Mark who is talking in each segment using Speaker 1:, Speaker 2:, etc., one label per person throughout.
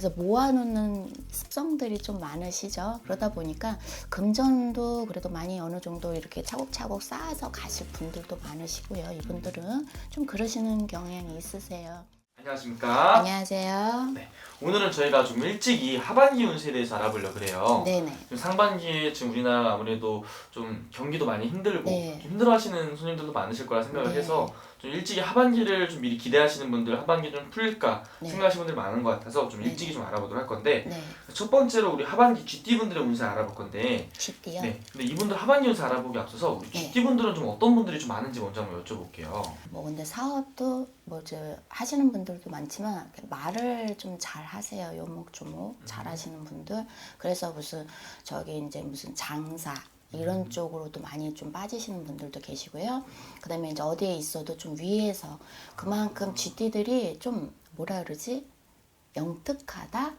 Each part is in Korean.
Speaker 1: 그래서 모아놓는 습성들이 좀 많으시죠. 그러다 보니까 금전도 그래도 많이 어느 정도 이렇게 차곡차곡 쌓아서 가실 분들도 많으시고요. 이분들은 좀 그러시는 경향이 있으세요.
Speaker 2: 안녕하십니까?
Speaker 1: 안녕하세요.
Speaker 2: 네. 오늘은 저희가 좀 일찍 이 하반기 운세에 대해서 알아보려고 그래요.
Speaker 1: 네네.
Speaker 2: 지금 상반기에 지금 우리나라가 아무래도 좀 경기도 많이 힘들고
Speaker 1: 네.
Speaker 2: 좀 힘들어하시는 손님들도 많으실 거라 생각을
Speaker 1: 네.
Speaker 2: 해서 좀 일찍이 하반기를 좀 미리 기대하시는 분들 하반기 좀 풀릴까
Speaker 1: 네.
Speaker 2: 생각하시는 분들이 많은 것 같아서 좀
Speaker 1: 네.
Speaker 2: 일찍이 좀 알아보도록 할 건데
Speaker 1: 네.
Speaker 2: 첫 번째로 우리 하반기 GT 분들의 운세 알아볼 건데
Speaker 1: GD요.
Speaker 2: 네. 근데 이분들 하반기 운세 알아보기 앞서서 우리
Speaker 1: 네.
Speaker 2: GT 분들은 좀 어떤 분들이 좀 많은지 먼저 한번 여쭤볼게요.
Speaker 1: 뭐 근데 사업도 뭐저 하시는 분들 도 많지만 말을 좀 잘 하세요. 요목조목 잘 하시는 분들. 그래서 무슨 저기 이제 무슨 장사 이런 쪽으로도 많이 좀 빠지시는 분들도 계시고요. 그다음에 이제 어디에 있어도 좀 위에서 그만큼 쥐띠들이 좀 뭐라 그러지? 영특하다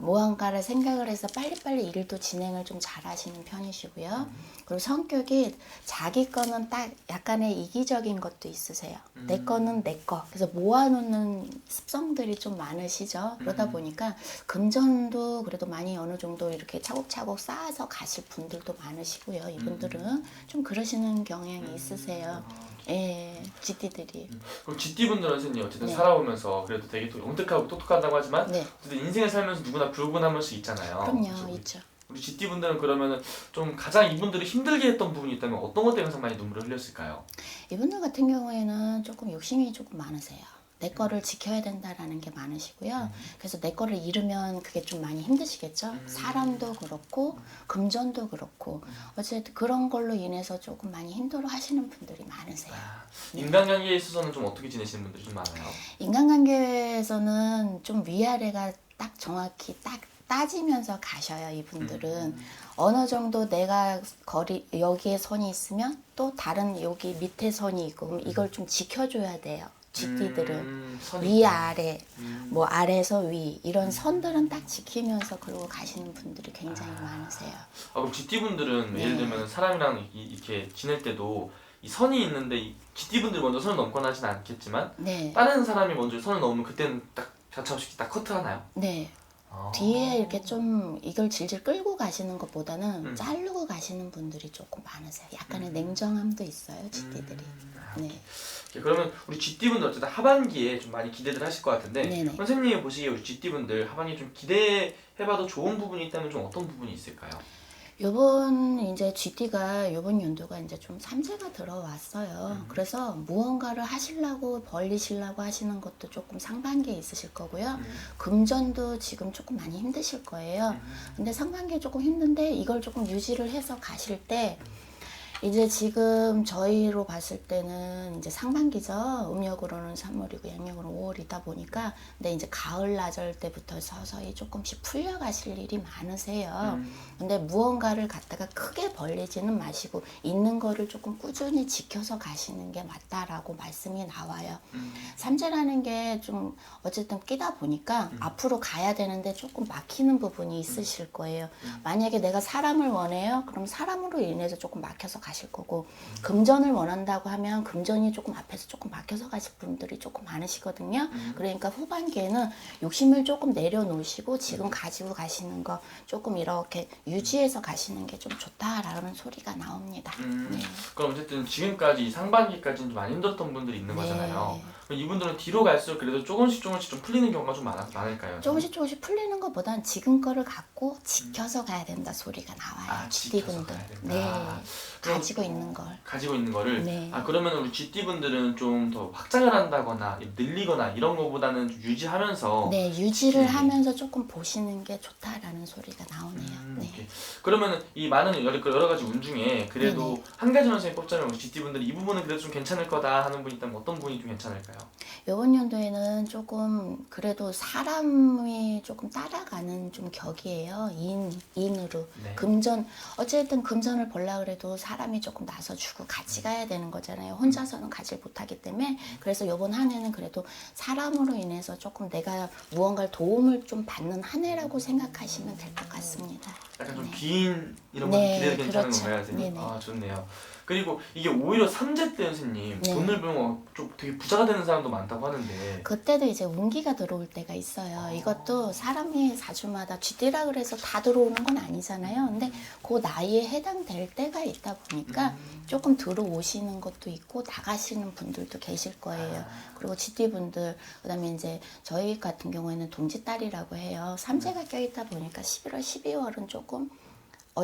Speaker 1: 무언가를 생각을 해서 빨리빨리 일도 진행을 좀 잘하시는 편이시고요. 그리고 성격이 자기 거는 딱 약간의 이기적인 것도 있으세요. 내 거는 내 거. 그래서 모아놓는 습성들이 좀 많으시죠. 그러다 보니까 금전도 그래도 많이 어느 정도 이렇게 차곡차곡 쌓아서 가실 분들도 많으시고요. 이분들은 좀 그러시는 경향이 있으세요. 예, GT들이.
Speaker 2: 그럼 GT 분들은 선생님 어쨌든
Speaker 1: 네.
Speaker 2: 살아오면서 그래도 되게 또 영특하고 똑똑하다고 하지만
Speaker 1: 네,
Speaker 2: 어쨌든 인생을 살면서 누구나 불gun 한 번씩 있잖아요.
Speaker 1: 그럼요,
Speaker 2: 그래서 우리-
Speaker 1: 있죠.
Speaker 2: 우리 GT 분들은 그러면은 좀 가장 이분들이 힘들게 했던 부분이 있다면 어떤 것 때문에 가장 많이 눈물을 흘렸을까요?
Speaker 1: 이분들 같은 경우에는 조금 욕심이 조금 많으세요. 내 거를 지켜야 된다라는 게 많으시고요. 그래서 내 거를 잃으면 그게 좀 많이 힘드시겠죠. 사람도 그렇고 금전도 그렇고 어쨌든 그런 걸로 인해서 조금 많이 힘들어 하시는 분들이 많으세요.
Speaker 2: 인간관계에 있어서는 좀 어떻게 지내시는 분들이 좀 많아요?
Speaker 1: 인간관계에서는 좀 위아래가 딱 정확히 딱 따지면서 가셔요. 이분들은 어느 정도 내가 거리 여기에 선이 있으면 또 다른 여기 밑에 선이 있고 그럼 이걸 좀 지켜줘야 돼요. GT들은
Speaker 2: 음, 선이
Speaker 1: 위
Speaker 2: 있구나.
Speaker 1: 아래
Speaker 2: 음.
Speaker 1: 뭐 아래에서 위 이런 선들은 딱 지키면서 그러고 가시는 분들이 굉장히 많으세요.
Speaker 2: 아, 그럼 GT 분들은
Speaker 1: 네.
Speaker 2: 예를 들면 사람이랑 이, 이렇게 지낼 때도 이 선이 있는데 이 GT 분들이 먼저 선을 넘거나 하진 않겠지만
Speaker 1: 네,
Speaker 2: 다른 사람이 먼저 선을 넘으면 그때는 딱 가차없이 딱 커트하나요?
Speaker 1: 네.
Speaker 2: 아.
Speaker 1: 뒤에 이렇게 좀 이걸 질질 끌고 가시는 것보다는
Speaker 2: 음.
Speaker 1: 자르고 가시는 분들이 조금 많으세요. 약간의 냉정함도 있어요, GT들이.
Speaker 2: 음.
Speaker 1: 네.
Speaker 2: 오케이, 그러면 우리 GT 분들 어쨌든 하반기에 좀 많이 기대들 하실 것 같은데
Speaker 1: 네네.
Speaker 2: 선생님이 보시기에 우리 GT 분들 하반기 좀 기대해봐도 좋은 부분이 있다면 좀 어떤 부분이 있을까요?
Speaker 1: 요번 이제 GT가 요번 연도가 이제 좀 삼재가 들어왔어요.
Speaker 2: 음.
Speaker 1: 그래서 무언가를 하시려고 벌리시려고 하시는 것도 조금 상반기에 있으실 거고요.
Speaker 2: 음.
Speaker 1: 금전도 지금 조금 많이 힘드실 거예요. 근데 상반기에 조금 힘든데 이걸 조금 유지를 해서 가실 때 이제 지금 저희로 봤을 때는 이제 상반기죠. 음력으로는 3월이고 양력으로는 5월이다 보니까 근데 이제 가을 나절 때부터 서서히 조금씩 풀려가실 일이 많으세요.
Speaker 2: 음.
Speaker 1: 근데 무언가를 갖다가 크게 벌리지는 마시고 있는 거를 조금 꾸준히 지켜서 가시는 게 맞다라고 말씀이 나와요.
Speaker 2: 음.
Speaker 1: 삼재라는 게 좀 어쨌든 끼다 보니까 앞으로 가야 되는데 조금 막히는 부분이 있으실 거예요. 만약에 내가 사람을 원해요. 그럼 사람으로 인해서 조금 막혀서 가실 거고 금전을 원한다고 하면 금전이 조금 앞에서 조금 막혀서 가실 분들이 조금 많으시거든요. 그러니까 후반기에는 욕심을 조금 내려놓으시고 지금 가지고 가시는 거 조금 이렇게 유지해서 가시는 게 좀 좋다라는 소리가 나옵니다.
Speaker 2: 음.
Speaker 1: 네.
Speaker 2: 그럼 어쨌든 지금까지 이 상반기까지는 좀 많이 힘들었던 분들이 있는
Speaker 1: 네.
Speaker 2: 거잖아요. 그럼 이분들은 뒤로 갈수록 그래도 조금씩 조금씩 좀 풀리는 경우가 좀 많아, 많을까요?
Speaker 1: 조금씩 조금씩 풀리는 것보단 지금 거를 갖고 지켜서 가야 된다 소리가 나와요.
Speaker 2: 아, 지켜서
Speaker 1: 분들.
Speaker 2: 가야 된다.
Speaker 1: 네.
Speaker 2: 그럼-
Speaker 1: 가지고 있는 걸.
Speaker 2: 가지고 있는 거를
Speaker 1: 네.
Speaker 2: 아 그러면 우리 GT 분들은 좀 더 확장을 한다거나 늘리거나 이런 거보다는 좀 유지하면서
Speaker 1: 네, 유지를
Speaker 2: 네.
Speaker 1: 하면서 조금 보시는 게 좋다라는 소리가 나오네요.
Speaker 2: 음,
Speaker 1: 네.
Speaker 2: 오케이. 그러면 이 많은 여러, 여러 가지 운 중에 그래도
Speaker 1: 네네.
Speaker 2: 한 가지만 선생님 꼽자면 우리 GT 분들이 이 부분은 그래도 좀 괜찮을 거다 하는 분이 있다면 어떤 부분이 좀 괜찮을까요?
Speaker 1: 이번 연도에는 조금 그래도 사람이 조금 따라가는 좀 격이에요. 인 인으로
Speaker 2: 네.
Speaker 1: 금전 어쨌든 금전을 벌라 그래도 사람이 조금 나서 주고 같이 가야 되는 거잖아요. 혼자서는 가지 못하기 때문에 그래서 이번 한 해는 그래도 사람으로 인해서 조금 내가 무언가를 도움을 좀 받는 한 해라고 생각하시면 될 것 같습니다.
Speaker 2: 약간 좀
Speaker 1: 네.
Speaker 2: 긴 이런
Speaker 1: 네,
Speaker 2: 거 기대도 괜찮은
Speaker 1: 그렇죠.
Speaker 2: 건가요, 선생님?
Speaker 1: 네네.
Speaker 2: 아 좋네요. 그리고 이게 오히려 삼재 때 선생님
Speaker 1: 네.
Speaker 2: 돈을 벌면 좀 되게 부자가 되는 사람도 많다고 하는데
Speaker 1: 그때도 이제 운기가 들어올 때가 있어요. 이것도 사람이 사주마다 쥐띠라 그래서 다 들어오는 건 아니잖아요. 근데 그 나이에 해당될 때가 있다 보니까 조금 들어오시는 것도 있고 나가시는 분들도 계실 거예요. 그리고 쥐띠 분들 그다음에 이제 저희 같은 경우에는 동지 딸이라고 해요. 삼재가 껴있다 보니까 11월, 12월은 조금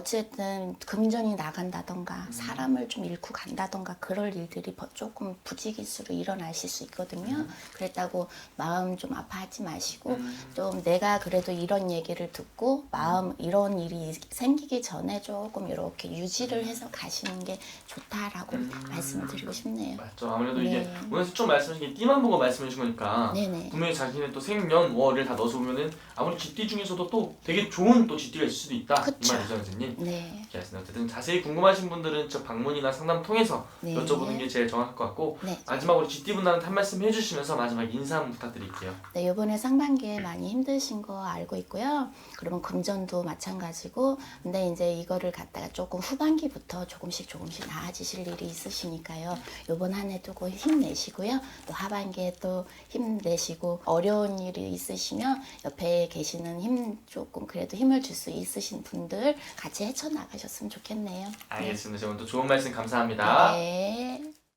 Speaker 1: 어쨌든 금전이 나간다던가 사람을 좀 잃고 간다던가 그럴 일들이 버- 조금 부지기수로 일어나실 수 있거든요. 그랬다고 마음 좀 아파하지 마시고 좀 내가 그래도 이런 얘기를 듣고 마음 이런 일이 생기기 전에 조금 이렇게 유지를 해서 가시는 게 좋다라고 말씀을 드리고 싶네요.
Speaker 2: 맞죠 아무래도 이게
Speaker 1: 네.
Speaker 2: 오늘 쭉 말씀하신 게 띠만 보고 말씀해 주신 거니까
Speaker 1: 네네.
Speaker 2: 분명히 자신의 또 생년 월을 다 넣어서 보면은 아무리 쥐띠 중에서도 또 되게 좋은 또 쥐띠가 있을 수도 있다 이
Speaker 1: 그쵸.
Speaker 2: 말이죠 선생님
Speaker 1: 네.
Speaker 2: 이렇게 하시네요. 어쨌든 자세히 궁금하신 분들은 저 방문이나 상담 통해서
Speaker 1: 네.
Speaker 2: 여쭤보는 게 제일 정확할 것 같고
Speaker 1: 네.
Speaker 2: 마지막으로 쥐띠 분들한테 한 말씀 해주시면서 마지막 인사 한번 부탁드릴게요.
Speaker 1: 네, 이번에 상반기에 많이 힘드신 거 알고 있고요. 그러면 금전도 마찬가지고, 근데 이제 이거를 갖다가 조금 후반기부터 조금씩 조금씩 나아지실 일이 있으시니까요. 이번 한 해도 꼭 힘내시고요. 또 하반기에 또 힘내시고, 어려운 일이 있으시면 옆에 계시는 힘 조금 그래도 힘을 줄 수 있으신 분들 같이 헤쳐나가셨으면 좋겠네요.
Speaker 2: 알겠습니다. 제가 오늘 또 좋은 말씀 감사합니다.
Speaker 1: 네.